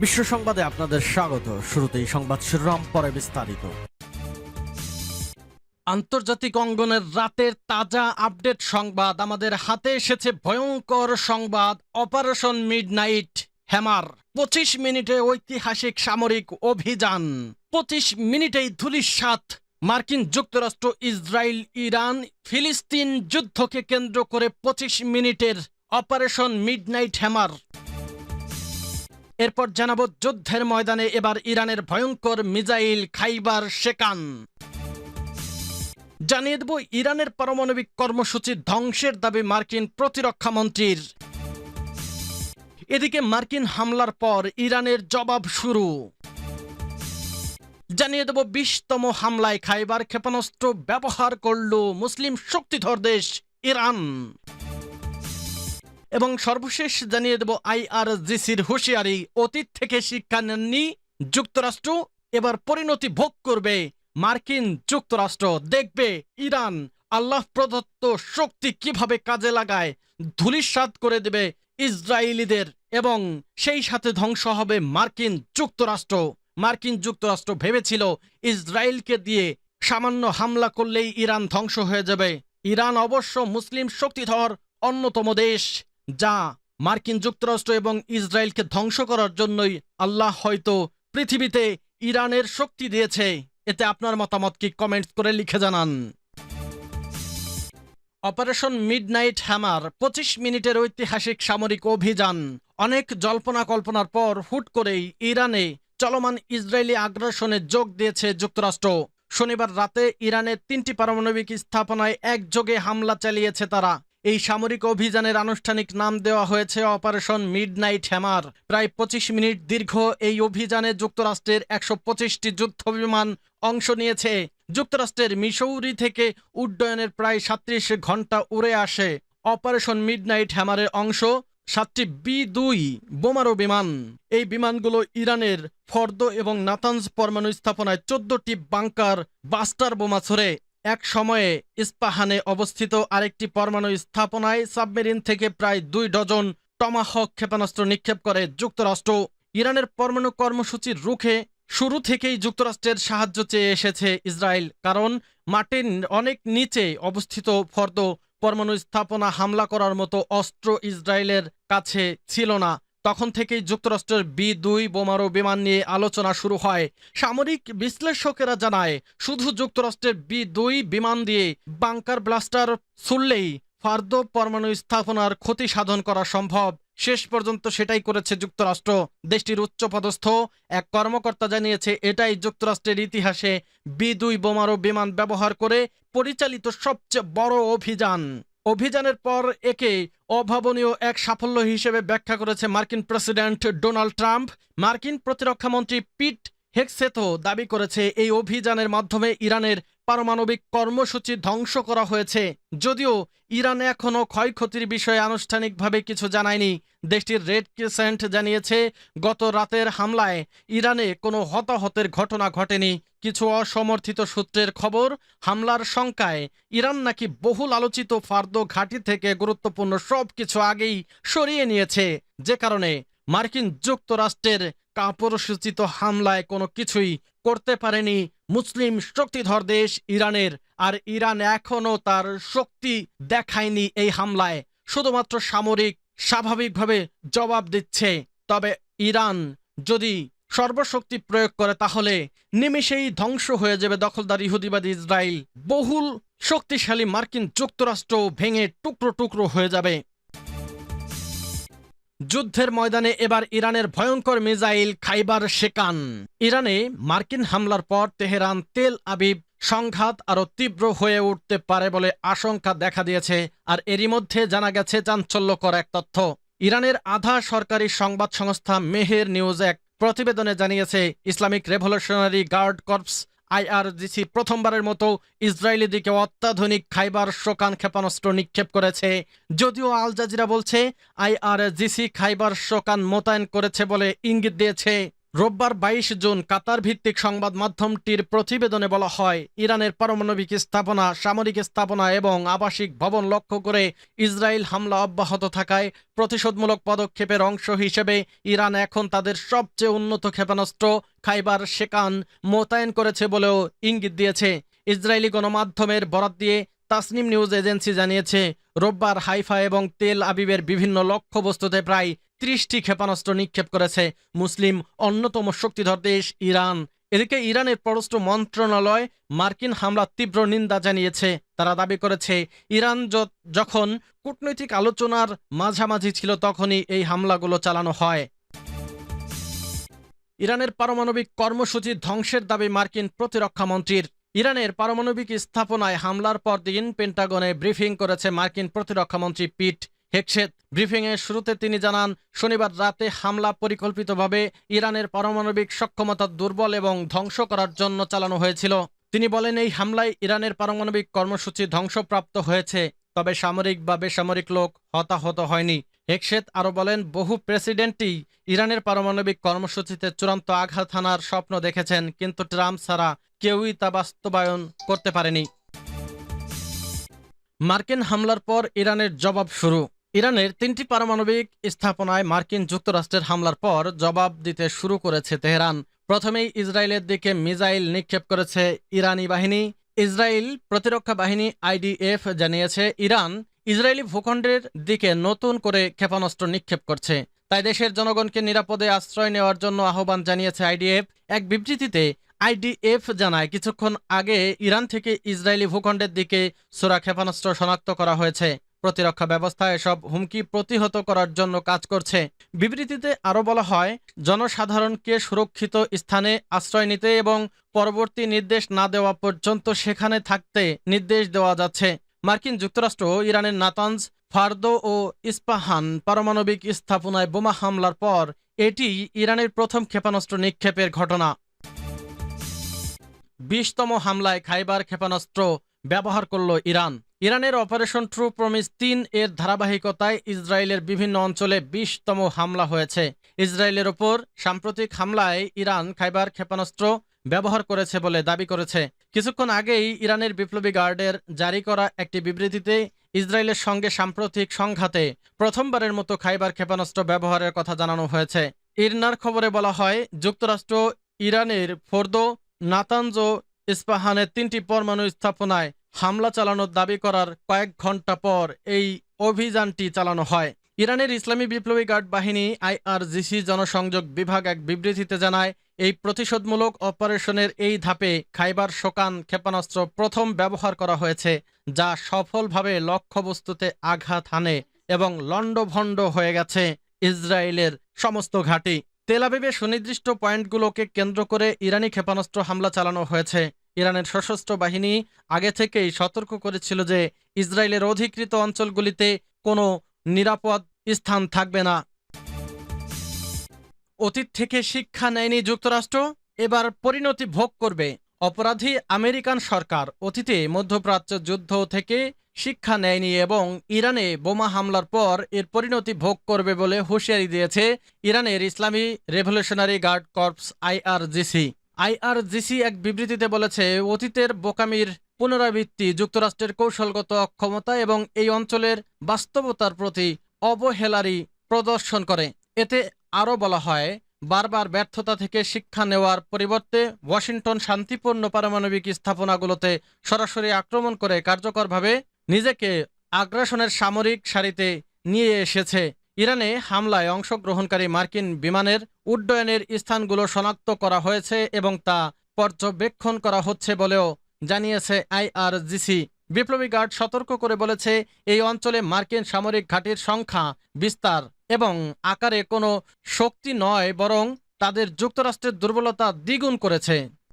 বিশ্ব সংবাদে আপনাদের স্বাগত। শুরুতেই সংবাদ শিরোনাম, পরে বিস্তারিত। আন্তর্জাতিক অঙ্গনের রাতের তাজা আপডেট সংবাদ আমাদের হাতে এসেছে ভয়ঙ্কর সংবাদ, অপারেশন মিডনাইট, হ্যামার। পঁচিশ মিনিটে ঐতিহাসিক সামরিক অভিযান। পঁচিশ মিনিটেই ধুলিসাত মার্কিন যুক্তরাষ্ট্র, ইসরায়েল, ইরান, ফিলিস্তিন যুদ্ধকে কেন্দ্র করে পঁচিশ মিনিটের অপারেশন মিডনাইট, হ্যামার। এরপর জানাব যুদ্ধের ময়দানে এবার ইরানের ভয়ঙ্কর মিজাইল খাইবার শেকান জানিয়ে দেব, ইরানের পারমাণবিক কর্মসূচি ধ্বংসের দাবি মার্কিন প্রতিরক্ষা মন্ত্রীর। এদিকে মার্কিন হামলার পর ইরানের জবাব শুরু। জানিয়ে দেব, বিশতম হামলায় খাইবার ক্ষেপণাস্ত্র ব্যবহার করল মুসলিম শক্তিধর দেশ ইরান। এবং সর্বশেষ জানিয়ে দেব আইআরজিসির হুঁশিয়ারি, অতীত থেকে শিক্ষা নেননি যুক্তরাষ্ট্র, এবার পরিণতি ভোগ করবে মার্কিন যুক্তরাষ্ট্র। দেখবে ইরান আল্লাহ প্রদত্ত শক্তি কীভাবে কাজে লাগায় ধুলিস্বাদ করে দেবে ইসরায়েলিদের এবং সেই সাথে ধ্বংস হবে মার্কিন যুক্তরাষ্ট্র। মার্কিন যুক্তরাষ্ট্র ভেবেছিল ইসরায়েলকে দিয়ে সামান্য হামলা করলেই ইরান ধ্বংস হয়ে যাবে। ইরান অবশ্য মুসলিম শক্তিধর অন্যতম দেশ। যা মার্কিন যুক্তরাষ্ট্র এবং ইসরায়েলকে ধ্বংস করার জন্যই আল্লাহ হয়তো পৃথিবীতে ইরানের শক্তি দিয়েছে। এতে আপনার মতামত কি কমেন্টস করে লিখে জানান। অপারেশন মিডনাইট হ্যামার পঁচিশ মিনিটের ঐতিহাসিক সামরিক অভিযান। অনেক জল্পনা কল্পনার পর হুট করেই ইরানে চলমান ইসরায়েলি আগ্রাসনে যোগ দিয়েছে যুক্তরাষ্ট্র। শনিবার রাতে ইরানের তিনটি পারমাণবিক স্থাপনায় একযোগে হামলা চালিয়েছে তারা। এই সামরিক অভিযানের আনুষ্ঠানিক নাম দেওয়া হয়েছে অপারেশন মিডনাইট হ্যামার। প্রায় পঁচিশ মিনিট দীর্ঘ এই অভিযানে যুক্তরাষ্ট্রের একশো পঁচিশটি যুদ্ধ বিমান অংশ নিয়েছে। যুক্তরাষ্ট্রের মিসৌরি থেকে উড্ডয়নের প্রায় সাত্রিশ ঘণ্টা উড়ে আসে অপারেশন মিডনাইট হ্যামারের অংশ, সাতটি বি দুই বোমারো বিমান। এই বিমানগুলো ইরানের ফর্দ এবং নাতানজ পরমাণু স্থাপনায় চোদ্দটি বাংকার বাস্টার বোমা ছড়ে এক সময়ে ইস্পাহানে অবস্থিত আরেকটি পরমাণু স্থাপনায় সাবমেরিন থেকে প্রায় দুই ডজন টমাহক ক্ষেপণাস্ত্র নিক্ষেপ করে যুক্তরাষ্ট্র। ইরানের পরমাণু কর্মসূচির রুখে শুরু থেকেই যুক্তরাষ্ট্রের সাহায্য চেয়ে এসেছে ইসরায়েল, কারণ মাটির অনেক নিচে অবস্থিত ফর্দ পরমাণু স্থাপনা হামলা করার মতো অস্ত্র ইসরায়েলের কাছে ছিল না। তখন থেকেই যুক্তরাষ্ট্রের বি দুই বোমারো বিমান নিয়ে আলোচনা শুরু হয়। সামরিক বিশ্লেষকেরা জানায়, শুধু যুক্তরাষ্ট্রের বি দুই বিমান দিয়ে বাংকার ব্লাস্টার ছুড়লেই ফার্দ পরমাণু স্থাপনার ক্ষতি সাধন করা সম্ভব। শেষ পর্যন্ত সেটাই করেছে যুক্তরাষ্ট্র। দেশটির উচ্চপদস্থ এক কর্মকর্তা জানিয়েছে, এটাই যুক্তরাষ্ট্রের ইতিহাসে বি দুই বোমারো বিমান ব্যবহার করে পরিচালিত সবচেয়ে বড় অভিযান। অভিযানের পর একে অভাবনীয় এক সাফল্য হিসেবে ব্যাখ্যা করেছে মার্কিন প্রেসিডেন্ট ডোনাল্ড ট্রাম্প। মার্কিন প্রতিরক্ষামন্ত্রী পিট হেক্সেথো দাবি করেছে, এই অভিযানের মাধ্যমে ইরানের পারমাণবিক কর্মসূচি ধ্বংস করা হয়েছে। যদিও ইরান এখনও ক্ষয়ক্ষতির বিষয়ে আনুষ্ঠানিকভাবে কিছু জানায়নি। দেশটির রেড ক্রিসেন্ট জানিয়েছে, গত রাতের হামলায় ইরানে কোনো হতাহতের ঘটনা ঘটেনি। কিছু অসমর্থিত সূত্রের খবর, হামলার শঙ্কায় ইরান নাকি বহুল আলোচিত ফার্দ ঘাঁটি থেকে গুরুত্বপূর্ণ সব কিছু আগেই সরিয়ে নিয়েছে। যে কারণে মার্কিন যুক্তরাষ্ট্রের কাপুরসূচিত হামলায় কোনো কিছুই করতে পারেনি মুসলিম শক্তিধর দেশ ইরানের, আর ইরান এখনও তার শক্তি দেখায়নি এই হামলায়। শুধুমাত্র সামরিক স্বাভাবিকভাবে জবাব দিচ্ছে। তবে ইরান যদি সর্বশক্তি প্রয়োগ করে, তাহলে নিমেষেই ধ্বংস হয়ে যাবে দখলদার ইহুদিবাদী ইসরায়েল। বহুল শক্তিশালী মার্কিন যুক্তরাষ্ট্র ভেঙে টুকরো টুকরো হয়ে যাবে। যুদ্ধের ময়দানে এবার ইরানের ভয়ঙ্কর মিজাইল খাইবার শেকান ইরানে মার্কিন হামলার পর তেহরান তেল আবিব সংঘাত আরও তীব্র হয়ে উঠতে পারে বলে আশঙ্কা দেখা দিয়েছে, আর এরই মধ্যে জানা গেছে চাঞ্চল্যকর এক তথ্য। ইরানের আধা সরকারি সংবাদ সংস্থা মেহের নিউজ এক প্রতিবেদনে জানিয়েছে, Islamic revolutionary guard corps IRGC প্রথমবারের মতো ইসরায়েলি দিকে অত্যাধুনিক খাইবার শোকান ক্ষেপণাস্ত্র নিক্ষেপ করেছে। যদিও আল জাজিরা বলছে, আইআরজিসি খাইবার শোকান মোতায়েন করেছে বলে ইঙ্গিত দিয়েছে। রোববার বাইশ জুন কাতার ভিত্তিক সংবাদ মাধ্যমটির প্রতিবেদনে বলা হয়, ইরানের পারমাণবিক স্থাপনা, সামরিক স্থাপনা এবং আবাসিক ভবন লক্ষ্য করে ইসরায়েল হামলা অব্যাহত থাকায় প্রতিশোধমূলক পদক্ষেপের অংশ হিসেবে ইরান এখন তাদের সবচেয়ে উন্নত ক্ষেপণাস্ত্র খাইবার শেকান মোতায়েন করেছে বলেও ইঙ্গিত দিয়েছে। ইসরায়েলি গণমাধ্যমের বরাত দিয়ে তাসনিম নিউজ এজেন্সি জানিয়েছে, রোববার হাইফা এবং তেল আবিবের বিভিন্ন লক্ষ্যবস্তুতে প্রায় ত্রিশটি ক্ষেপণাস্ত্র নিক্ষেপ করেছে মুসলিম অন্যতম শক্তিধর দেশ ইরান। এদিকে ইরানের পররাষ্ট্র মন্ত্রণালয় মার্কিন হামলার তীব্র নিন্দা জানিয়েছে। তারা দাবি করেছে, ইরান যখন কূটনৈতিক আলোচনার মাঝামাঝি ছিল তখনই এই হামলাগুলো চালানো হয়। ইরানের পারমাণবিক কর্মসূচি ধ্বংসের দাবি মার্কিন প্রতিরক্ষা মন্ত্রীর। ইরানের পারমাণবিক স্থাপনায় হামলার পর দিন পেন্টাগনে ব্রিফিং করেছে মার্কিন প্রতিরক্ষামন্ত্রী পিট হেকসেত ব্রিফিংয়ের শুরুতে তিনি জানান, শনিবার রাতে হামলা পরিকল্পিতভাবে ইরানের পারমাণবিক সক্ষমতা দুর্বল এবং ধ্বংস করার জন্য চালানো হয়েছিল। তিনি বলেন, এই হামলায় ইরানের পারমাণবিক কর্মসূচি ধ্বংসপ্রাপ্ত হয়েছে। তবে সামরিক বা বেসামরিক লোক হতাহত হয়নি। হেকসেত আরও বলেন, বহু প্রেসিডেন্টই ইরানের পারমাণবিক কর্মসূচিতে চূড়ান্ত আঘাত হানার স্বপ্ন দেখেছেন, কিন্তু ট্রাম্প ছাড়া কেউই তা বাস্তবায়ন করতে পারেনি। মার্কিন হামলার পর ইরানের জবাব শুরু। ইরানের তিনটি পারমাণবিক স্থাপনায় মার্কিন যুক্তরাষ্ট্রের হামলার পর জবাব দিতে শুরু করেছে তেহরান। প্রথমেই ইসরায়েলের দিকে মিজাইল নিক্ষেপ করেছে ইরানি বাহিনী। ইসরায়েল প্রতিরক্ষা বাহিনী আইডিএফ জানিয়েছে, ইরান ইসরায়েলি ভূখণ্ডের দিকে নতুন করে ক্ষেপণাস্ত্র নিক্ষেপ করছে। তাই দেশের জনগণকে নিরাপদে আশ্রয় নেওয়ার জন্য আহ্বান জানিয়েছে আইডিএফ। এক বিবৃতিতে আইডিএফ জানায়, কিছুক্ষণ আগে ইরান থেকে ইসরায়েলি ভূখণ্ডের দিকে সোরা ক্ষেপণাস্ত্র শনাক্ত করা হয়েছে। প্রতিরক্ষা ব্যবস্থা এসব হুমকি প্রতিহত করার জন্য কাজ করছে। বিবৃতিতে আরও বলা হয় জনসাধারণকে সুরক্ষিত স্থানে আশ্রয় নিতে এবং পরবর্তী নির্দেশ না দেওয়া পর্যন্ত সেখানে থাকতে নির্দেশ দেওয়া যাচ্ছে। মার্কিন যুক্তরাষ্ট্র, ইরানের নাতানজ, ফার্দো ও ইস্পাহান পারমাণবিক স্থাপনায় বোমা হামলার পর এটি ইরানের প্রথম ক্ষেপণাস্ত্র নিক্ষেপের ঘটনা। বিশতম হামলায় খাইবার ক্ষেপণাস্ত্র ব্যবহার করল ইরান। ইরানের অপারেশন ট্রু প্রমিস তিন এর ধারাবাহিকতায় ইসরায়েলের বিভিন্ন অঞ্চলে বিশতম হামলা হয়েছে। ইসরায়েলের ওপর সাম্প্রতিক হামলায় ইরান খাইবার ক্ষেপণাস্ত্র ব্যবহার করেছে বলে দাবি করেছে। কিছুক্ষণ আগেই ইরানের বিপ্লবী গার্ডের জারি করা একটি বিবৃতিতে ইসরায়েলের সঙ্গে সাম্প্রতিক সংঘাতে প্রথমবারের মতো খাইবার ক্ষেপণাস্ত্র ব্যবহারের কথা জানানো হয়েছে। ইরনার খবরে বলা হয়, যুক্তরাষ্ট্র ইরানের ফোর্দো, নাতানজো, ইস্পাহানের তিনটি পরমাণু স্থাপনায় হামলা চালানোর দাবি করার কয়েক ঘণ্টা পর এই অভিযানটি চালানো হয়। ইরানের ইসলামী বিপ্লবী গার্ড বাহিনী আইআরজিসি জনসংযোগ বিভাগ এক বিবৃতিতে জানায়, এই প্রতিশোধমূলক অপারেশনের এই ধাপে খাইবার শোকান ক্ষেপণাস্ত্র প্রথম ব্যবহার করা হয়েছে, যা সফলভাবে লক্ষ্যবস্তুতে আঘাত হানে এবং লণ্ডভণ্ড হয়ে গেছে ইসরায়েলের সমস্ত ঘাঁটি। তেলাবিবে সুনির্দিষ্ট পয়েন্টগুলোকে কেন্দ্র করে ইরানি ক্ষেপণাস্ত্র হামলা চালানো হয়েছে। ইরানের সশস্ত্র বাহিনী আগে থেকেই সতর্ক করেছিল যে ইসরায়েলের অধিকৃত অঞ্চলগুলিতে কোনো নিরাপদ স্থান থাকবে না। অতীত থেকে শিক্ষা নেয়নি যুক্তরাষ্ট্র, এবার পরিণতি ভোগ করবে অপরাধী আমেরিকান সরকার। অতীতে মধ্যপ্রাচ্য যুদ্ধ থেকে শিক্ষা নেয়নি এবং ইরানে বোমা হামলার পর এর পরিণতি ভোগ করবে বলে হুঁশিয়ারি দিয়েছে ইরানের ইসলামী revolutionary guard corps IRGC. IRGC এক বিবৃতিতে বলেছে, অতীতের বোকামির পুনরাবৃত্তি যুক্তরাষ্ট্রের কৌশলগত অক্ষমতা এবং এই অঞ্চলের বাস্তবতার প্রতি অবহেলারই প্রদর্শন করে। এতে আরও বলা হয়, বারবার ব্যর্থতা থেকে শিক্ষা নেওয়ার পরিবর্তে ওয়াশিংটন শান্তিপূর্ণ পারমাণবিক স্থাপনাগুলোতে সরাসরি আক্রমণ করে কার্যকরভাবে নিজেকে আগ্রাসনের সামরিক সারিতে নিয়ে এসেছে। ইরানে হামলায় অংশগ্রহণকারী মার্কিন বিমানের উড্ডয়নের স্থানগুলো শনাক্ত করা হয়েছে এবং তা পর্যবেক্ষণ করা হচ্ছে বলেও জানিয়েছে আইআরজিসি। বিপ্লবী গার্ড সতর্ক করে বলেছে, এই অঞ্চলে মার্কিন সামরিক ঘাঁটির সংখ্যা, বিস্তার এবং আকারে কোনো শক্তি নয়, বরং তাদের যুক্তরাষ্ট্রের দুর্বলতা দ্বিগুণ করেছে।